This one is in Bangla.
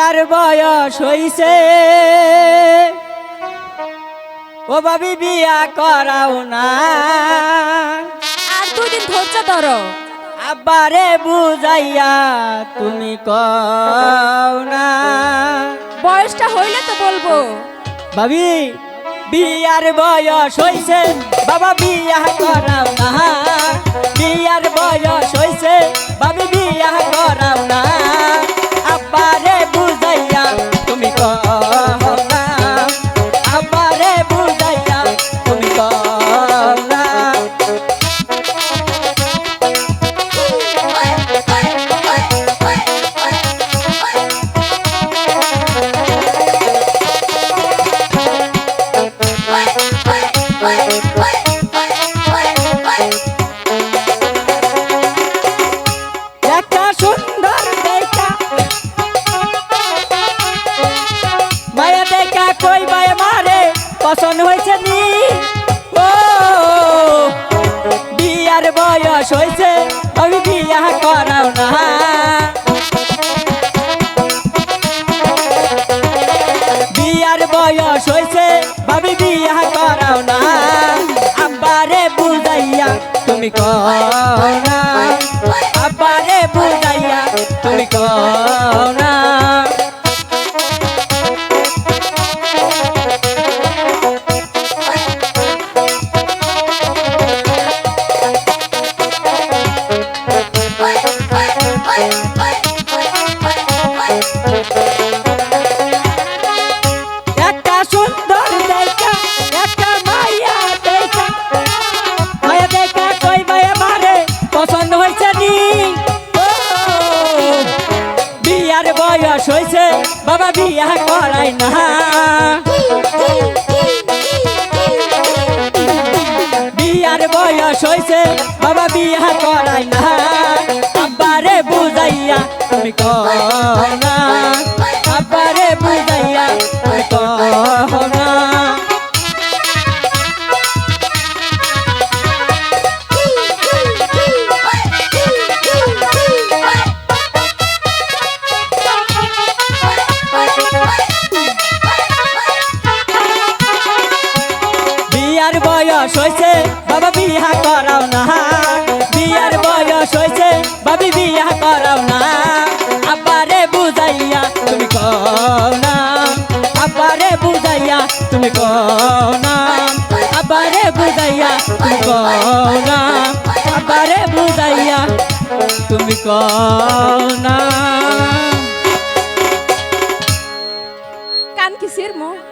বিয়ার বয়স হইছে। ও বাবি বিয়া করাও না। আর দুই দিন ধৈর্য ধরো। আবারে বুঝাইয়া তুমি কও না। বয়সটা হইলে তো বলব। ভাবি বিয়ার বয়স হইছে। বাবা বিয়া করাও না। বিয়ার বয়স হইছে। ভাবি বিয়া পছন্দ হয়েছে নি? ও, বিয়ার বয়স হয়েছে আমি বিয়া করাও না। বিয়ার বয়স হয়েছে ভাবি বিয়া করাও না। আব্বারে বুঝাইয়া তুমি কও বাবা বিয়া করাই না। বিয়ার বয়স হয়েছে বাবা বিয়া করাই না। আব্বারে বুঝাইয়া তুমি কও না আব্বারে বুঝাইয়া তুমি কও না বিয়ার বয়স হয়েছে বাবা বিয়া করাও না তুমি কও না আব্বারে বুঝাইয়া তুমি কও না আব্বারে বুঝাইয়া তুমি কও না বুঝাইয়া তুমি কান। কিসির মো